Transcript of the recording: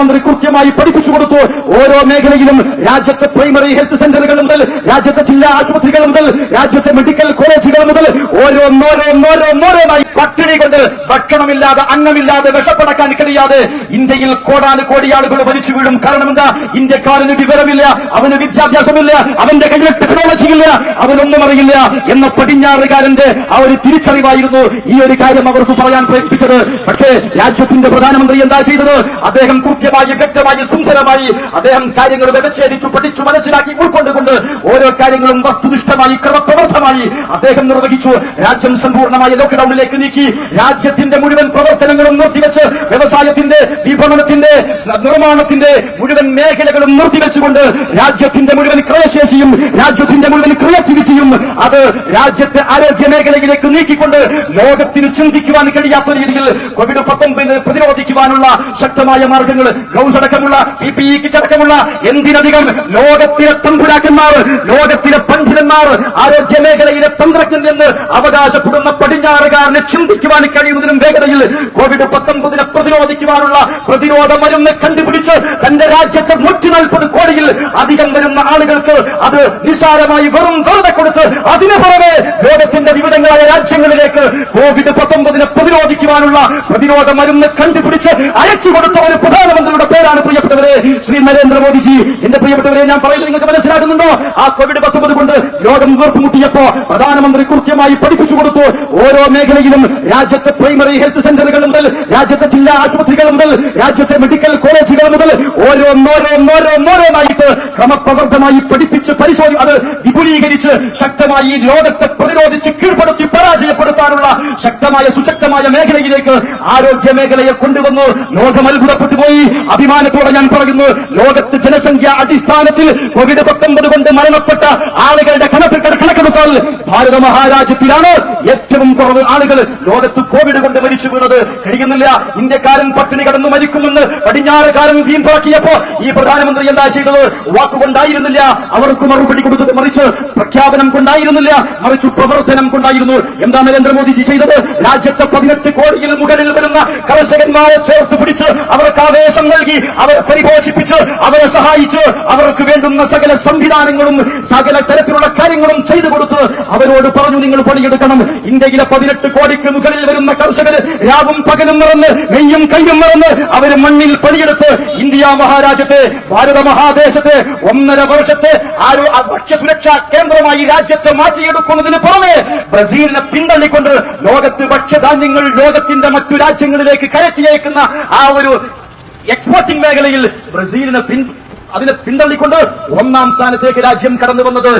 പ്രധാനമന്ത്രി കൃത്യമായി പഠിപ്പിച്ചു കൊടുത്തു. ഓരോ മേഖലയിലും രാജ്യത്തെ പ്രൈമറി ഹെൽത്ത് സെന്ററുകൾ മുതൽ രാജ്യത്തെ ജില്ലാ ആശുപത്രികൾ മുതൽ രാജ്യത്തെ മെഡിക്കൽ കോളേജുകൾ മുതൽ ഓരോന്നോരോന്നോരോന്നോരോന്നായി പട്ടിണി കൊണ്ട് ഭക്ഷണമില്ലാതെ അന്നമില്ലാതെ വിഷപ്പടക്കാൻ കഴിയാതെ ഇന്ത്യയിൽ കോടാന് കോടി ആളുകൾ വലിച്ചു വീഴും കാരണം എന്താ ഇന്ത്യക്കാരന് വിവരമില്ല അവന് വിദ്യാഭ്യാസമില്ല അവന്റെ കയ്യിൽ ടെക്നോളജി ഇല്ല അവനൊന്നും അറിയില്ല എന്ന പടിഞ്ഞാറുകാരന്റെ ആ ഒരു തിരിച്ചറിവായിരുന്നു ഈ ഒരു കാര്യം അവർക്ക് പറയാൻ പ്രേരിപ്പിച്ചത്. പക്ഷേ രാജ്യത്തിന്റെ പ്രധാനമന്ത്രി എന്താ ചെയ്തത്? അദ്ദേഹം കൃത്യമായി വ്യക്തമായി സുന്ദരമായി അദ്ദേഹം കാര്യങ്ങൾ വ്യവച്ഛേദിച്ചു പഠിച്ചു മനസ്സിലാക്കി ഉൾക്കൊണ്ടുകൊണ്ട് ഓരോ കാര്യങ്ങളും വസ്തുനിഷ്ഠമായി ക്രമപ്രവർത്തമായി അദ്ദേഹം നിർവഹിച്ചു. രാജ്യം സമ്പൂർണമായി ലോക്ക്ഡൌണിലേക്ക് നീക്കി. രാജ്യത്തിന്റെ മുഴുവൻ പ്രവർത്തനങ്ങളും നിർത്തിവെച്ച് വ്യവസായത്തിന്റെ വിപണനത്തിന്റെ നിർമ്മാണത്തിന്റെ മുഴുവൻ മേഖലകളും നിർത്തിവെച്ചുകൊണ്ട് രാജ്യത്തിന്റെ മുഴുവൻ ക്രയശേഷിയും രാജ്യത്തിന്റെ മുഴുവൻ ക്രിയേറ്റിവിറ്റിയും അത് രാജ്യത്തെ ആരോഗ്യ മേഖലയിലേക്ക് നീക്കിക്കൊണ്ട് ലോകത്തിന് ചിന്തിക്കുവാൻ കഴിയാത്ത രീതിയിൽ കോവിഡ് പത്തൊമ്പതിനെ പ്രതിരോധിക്കുവാനുള്ള ശക്തമായ മാർഗങ്ങൾ ഗ്ലൗസ് അടക്കമുള്ള പി പി ഇ കിറ്റ് അടക്കമുള്ള എന്തിനധികം ലോകത്തിലെ തമ്പുരാക്കന്മാർ ലോകത്തിലെ പണ്ഡിതന്മാർ ആരോഗ്യ മേഖലയിലെ തന്ത്രജ്ഞൻ എന്ന് അവകാശപ്പെടുന്ന പടിഞ്ഞാറുകാരനെ ചിന്തിക്കുവാൻ കഴിയുന്നതിനും വേഗതയിൽ കോവിഡ് പത്തൊമ്പതിനെ പ്രതിരോധിക്കുവാനുള്ള പ്രതിരോധ മരുന്ന് കണ്ടുപിടിച്ച് തന്റെ രാജ്യത്തെ നൂറ്റി നാൽപ്പത് കോടിയിൽ അധികം വരുന്ന ആളുകൾക്ക് അത് നിസാരമായി വെറും വെറുതെ കൊടുത്ത് അതിനു പുറമെ ലോകത്തിന്റെ വിവിധങ്ങളായ രാജ്യങ്ങളിലേക്ക് കോവിഡ് പത്തൊമ്പതിനെ പ്രതിരോധിക്കുവാനുള്ള പ്രതിരോധ മരുന്ന് കണ്ടുപിടിച്ച് അയച്ചു കൊടുത്ത ഒരു പ്രധാനമന്ത്രിയുടെ പേരാണ് പ്രിയപ്പെട്ടവരെ ശ്രീ നരേന്ദ്രമോദിജി. എന്റെ പ്രിയപ്പെട്ടവരെ ഞാൻ പറയുന്നത് നിങ്ങൾക്ക് മനസ്സിലാകുന്നുണ്ടോ? ആ കോവിഡ് പത്തൊമ്പത് കൊണ്ട് ലോകം വീർപ്പുമുട്ടിയപ്പോ പ്രധാനമന്ത്രി കൃത്യമായി പഠിപ്പിച്ചു കൊടുത്തു. ഓരോ മേഖലയിലും രാജ്യത്തെ പ്രൈമറി ഹെൽത്ത് സെന്ററുകൾ മുതൽ രാജ്യത്തെ ജില്ലാ ആശുപത്രികൾ മുതൽ രാജ്യത്തെ മെഡിക്കൽ കോളേജുകൾ മുതൽ ഓരോന്നോരോന്നോരോന്നോരോന്നായിട്ട് ക്രമപ്രവർത്തമായി പഠിപ്പിച്ച് പരിശോധി അത് വിപുലീകരിച്ച് ശക്തമായി ലോകത്തെ പ്രതിരോധിച്ച് കീഴ്പ്പെടുത്തി പരാജയപ്പെടുത്താനുള്ള ശക്തമായ സുശക്തമായ മേഖലയിലേക്ക് ആരോഗ്യ മേഖലയെ കൊണ്ടുവന്നു. ലോകം അത്ഭുതപ്പെട്ടു പോയി. അഭിമാനത്തോടെ ഞാൻ പറയുന്നു ലോകത്ത് ജനസംഖ്യ അടിസ്ഥാനത്തിൽ കോവിഡ് പത്തൊമ്പത് കൊണ്ട് മരണപ്പെട്ട ആളുകളുടെ കണക്കെടുത്താൽ ഭാരത മഹാരാജ്യത്തിലാണ് ഏറ്റവും കുറവ് ആളുകൾ. ലോകത്ത് കോവിഡ് കൊണ്ട് മരിച്ചു വീണത് കഴിയുന്നില്ല. ഇന്ത്യക്കാരൻ പട്ടിണി കടന്നു മരിക്കുമെന്ന് പടിഞ്ഞാറുകാരൻ വീമ്പാക്കിയപ്പോ ഈ പ്രധാനമന്ത്രി എന്താ ചെയ്തത്? വാക്കുകൊണ്ടായിരുന്നില്ല. അവർക്ക് മറുപടി കൊടുത്തത് മറിച്ച് പ്രഖ്യാപനം കൊണ്ടായിരുന്നില്ല. മറിച്ച് പ്രവർത്തനം കൊണ്ടായിരുന്നു. എന്താ നരേന്ദ്രമോദിജി ചെയ്തത്? രാജ്യത്തെ പതിനെട്ട് കോടിയിൽ മുകളിൽ വരുന്ന കർഷകന്മാരെ ചേർത്ത് പിടിച്ച് അവർക്ക് ആവേശം നൽകി അവരെ പരിപോഷിപ്പിച്ച് അവരെ സഹായിച്ച് അവർക്ക് വേണ്ടുന്ന സകല സംവിധാനങ്ങളും സകല തരത്തിലുള്ള കാര്യങ്ങളും ചെയ്തു കൊടുത്ത് അവരോട് പറഞ്ഞു നിങ്ങൾ പണിയെടുക്കണം. ഇന്ത്യയിലെ പതിനെട്ട് കോടിക്ക് മുകളിൽ വരുന്ന കർഷകർ രാവും പകലും നിറന്ന് മെയ്യും കയ്യും നിറന്ന് അവർ മണ്ണിൽ പണിയെടുത്ത് ഇന്ത്യ മഹാരാജ്യത്തെ ഭാരത മഹാദേശത്തെ ഒന്നര വർഷത്തെ ആരോ ഭക്ഷ്യസുരക്ഷാ കേന്ദ്രമായി രാജ്യത്തെ മാറ്റിയെടുക്കുന്നതിന് പുറമെ ബ്രസീലിനെ പിന്തള്ളിക്കൊണ്ട് ലോകത്ത് ഭക്ഷ്യധാന്യങ്ങൾ ലോകത്തിന്റെ മറ്റു രാജ്യങ്ങളിലേക്ക് കയറ്റിയേക്കുന്ന ആ ഒരു എക്സ്പോർട്ടിംഗ് മേഖലയിൽ ബ്രസീലിനെ പിൻ അതിനെ പിന്തള്ളിക്കൊണ്ട് ഒന്നാം സ്ഥാനത്തേക്ക് രാജ്യം കടന്നു വന്നത്.